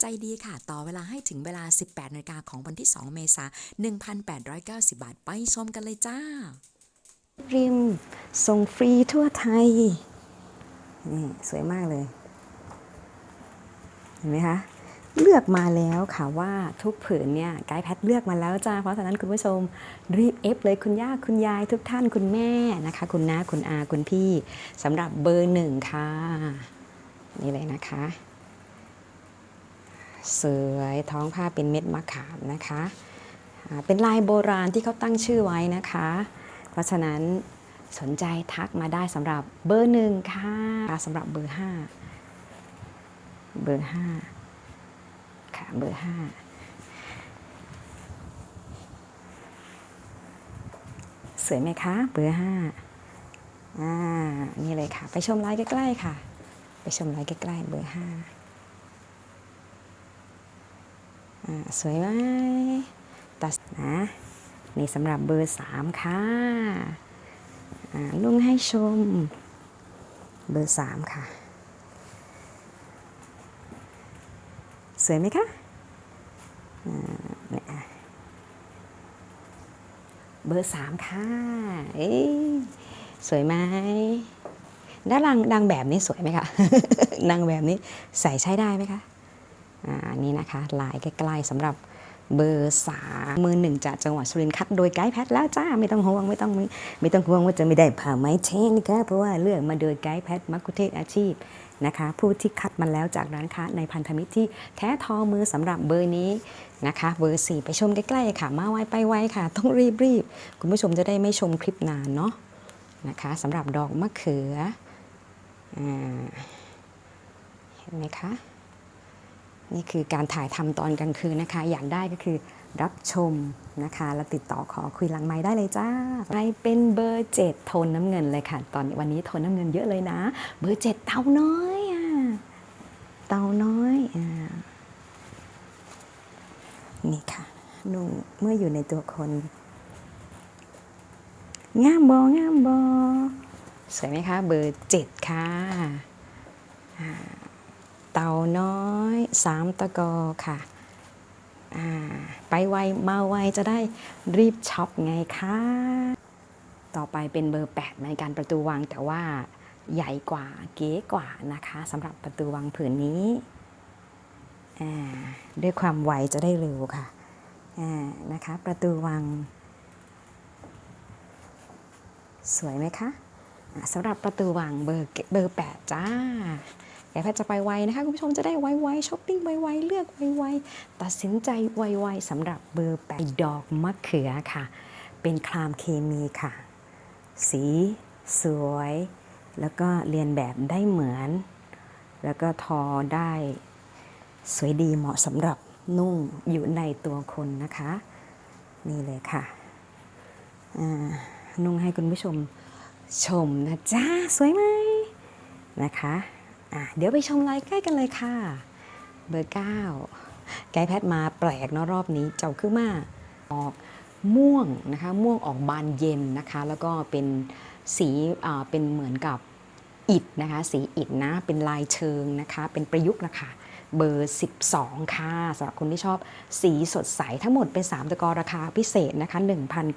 ใจดีค่ะ ต่อเวลาให้ถึงเวลา 18นาฬิกาของวันที่ 2 เมษายน 1,890 บาท ไปชมกันเลยจ้า ริมส่งฟรีทั่วไทย นี่สวยมากเลย เห็นไหมคะ เลือกมาแล้วค่ะว่าทุกผืนเนี่ยไกด์แพทเลือกมาแล้วจ้า เพราะฉะนั้นคุณผู้ชมรีบเอฟเลยคุณย่าคุณยายทุกท่านคุณแม่นะคะ คุณน้าคุณอาคุณพี่สำหรับเบอร์หนึ่งค่ะ นี่เลยนะคะ สวยท้องผ้าเป็นเม็ดมะขามนะคะ เป็นลายโบราณที่เขาตั้งชื่อไว้นะคะ เพราะฉะนั้นสนใจทักมาได้สำหรับเบอร์หนึ่งค่ะสำหรับเบอร์ห้าเบอร์ห้าค่ะเบอร์ห้าสวยไหมคะ เบอร์ห้าอ่า นี่เลยค่ะ ไปชมไลน์ใกล้ ๆ ค่ะ ไปชมไลน์ใกล้ ๆ เบอร์ห้าอ่า สวยไหมตัดนะนี่สำหรับเบอร์สามค่ะลุงให้ชม เบอร์สามค่ะ สวยไหมคะเนี่ยเบอร์สามค่ะ เอ้สวยไหมด้านหลังดังแบบนี้สวยไหมคะดังแบบนี้ใส่ใช้ได้ไหมคะ อ่านี่นะคะลายใกล้ๆสำหรับเบอร์สามมือหนึ่งจากจังหวัดสุรินทร์คัดโดยไกด์แพทแล้วจ้าไม่ต้องห่วงไม่ต้องไม่ต้องห่วงว่าจะไม่ได้ผ่าไม้เช่นะคะเพราะว่าเลือกมาโดยไกด์แพทมักคุเทศอาชีพนะคะ ผู้ที่คัดมาแล้วจากร้านค้าในพันธมิตรที่แท้ทอมือสำหรับเบอร์นี้นะคะ เบอร์สี่ไปชมใกล้ๆค่ะ มาไวไปไวค่ะ ต้องรีบๆคุณผู้ชมจะได้ไม่ชมคลิปนานเนาะนะคะสำหรับดอกมะเขืออ่าเห็นไหมคะ นี่คือการถ่ายทำตอนกลางคืนนะคะ อยากได้ก็คือรับชมนะคะ แล้วติดต่อขอคุยหลังไม้ได้เลยจ้าไปเป็นเบอร์เจ็ดโทนน้ำเงินเลยค่ะ ตอนวันนี้โทนน้ำเงินเยอะเลยนะ เบอร์เจ็ดเตาน้อยอะเตาน้อยอ่านี่ค่ะนุ่งเมื่ออยู่ในตัวคนงามบองามบอสวยไหมคะ เบอร์เจ็ดค่ะ เต่าน้อยสามตะกอค่ะไปไวมาไวจะได้รีบช็อปไงคะต่อไปเป็นเบอร์ 8 ในการประตูวังแต่ว่าใหญ่กว่าเก๋กว่านะคะสำหรับประตูวังผืนนี้ ด้วยความไวจะได้เร็วค่ะนะคะประตูวัง สวยไหมคะสำหรับประตูวังเบอร์เบอร์ 8 จ้า แกแพทย์จะไปไวนะคะคุณผู้ชมจะได้ไวๆช้อปปิ้งไวๆเลือกไวๆตัดสินใจไวๆสำหรับเบอร์แปดดอกมะเขือค่ะ เป็นครามเคมีค่ะ สีสวย แล้วก็เรียนแบบได้เหมือน แล้วก็ทอได้สวยดีเหมาะสำหรับนุ่งอยู่ในตัวคนนะคะ นี่เลยค่ะนุ่งให้คุณผู้ชมชมนะจ้าสวยไหมนะคะ อะเดี๋ยวไปชมไลน์ใกล้กันเลยค่ะ เบอร์ 9 ไกด์แพทมาแปลกเนาะรอบนี้เจ้าคือมาออกม่วงนะคะม่วงออกบานเย็นนะคะ แล้วก็เป็นสีอ่าเป็นเหมือนกับอิดนะคะ สีอิดนะเป็นลายเชิงนะคะ เป็นประยุกต์นะคะ เบอร์ 12 ค่ะสำหรับคนที่ชอบสีสดใสทั้งหมดเป็น 3ตะกอราคาพิเศษนะคะ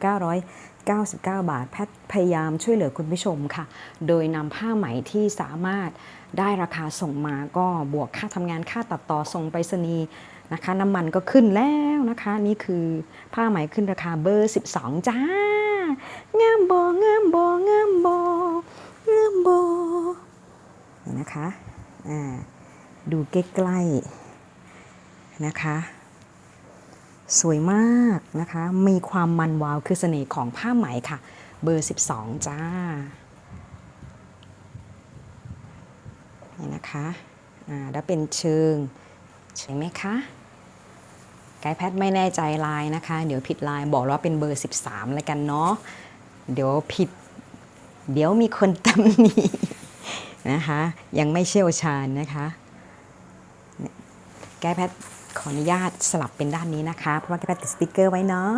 1,999 บาท แพทพยายามช่วยเหลือคุณผู้ชมค่ะ โดยนำผ้าไหมที่สามารถได้ราคาส่งมาก็บวกค่าทำงานค่าตัดต่อส่งไปรษณีย์นะคะน้ำมันก็ขึ้นแล้วนะคะ นี่คือผ้าไหมขึ้นราคาเบอร์ 12 จ้างามบองามบองามบองามบอนี่นะคะอ่า ดูใกล้ๆนะคะ สวยมากนะคะ มีความมันวาวคือเสน่ห์ของผ้าไหมค่ะ เบอร์ 12 จ้านี่นะคะอ่าแล้วเป็นเชิงใช่ไหมคะไกด์แพทย์ไม่แน่ใจลายนะคะ เดี๋ยวผิดลายบอกว่าเป็นเบอร์ 13 แล้วกันเนาะเดี๋ยวผิด เดี๋ยวมีคนตำหนินะคะ ยังไม่เชี่ยวชาญนะคะ ไกด์แพทย์ขออนุญาตสลับเป็นด้านนี้นะคะ เพราะว่าแก้แพทติดสติกเกอร์ไว้เนาะ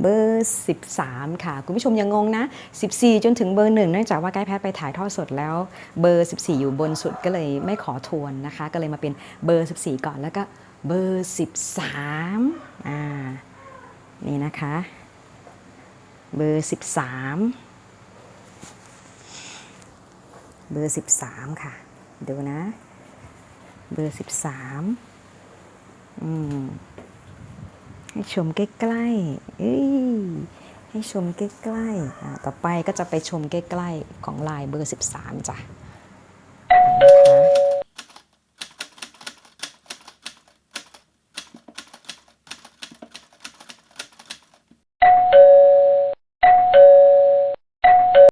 เบอร์ 13 ค่ะ คุณผู้ชมยังงงนะ 14 จนถึงเบอร์หนึ่งเนื่องจากว่าไกด์แพทไปถ่ายทอดสดแล้ว เบอร์ 14 อยู่บนสุดก็เลยไม่ขอทวนนะคะ ก็เลยมาเป็นเบอร์ 14 ก่อนแล้วก็เบอร์ 13อ่านี่นะคะ เบอร์ 13 เบอร์ 13 ค่ะ ดูนะ เบอร์ 13 อืม ให้ชมใกล้ๆเอ้ย ให้ชมใกล้ๆ อ่า ต่อไปก็จะไปชมใกล้ๆ ของลายเบอร์ 13 จ้ะ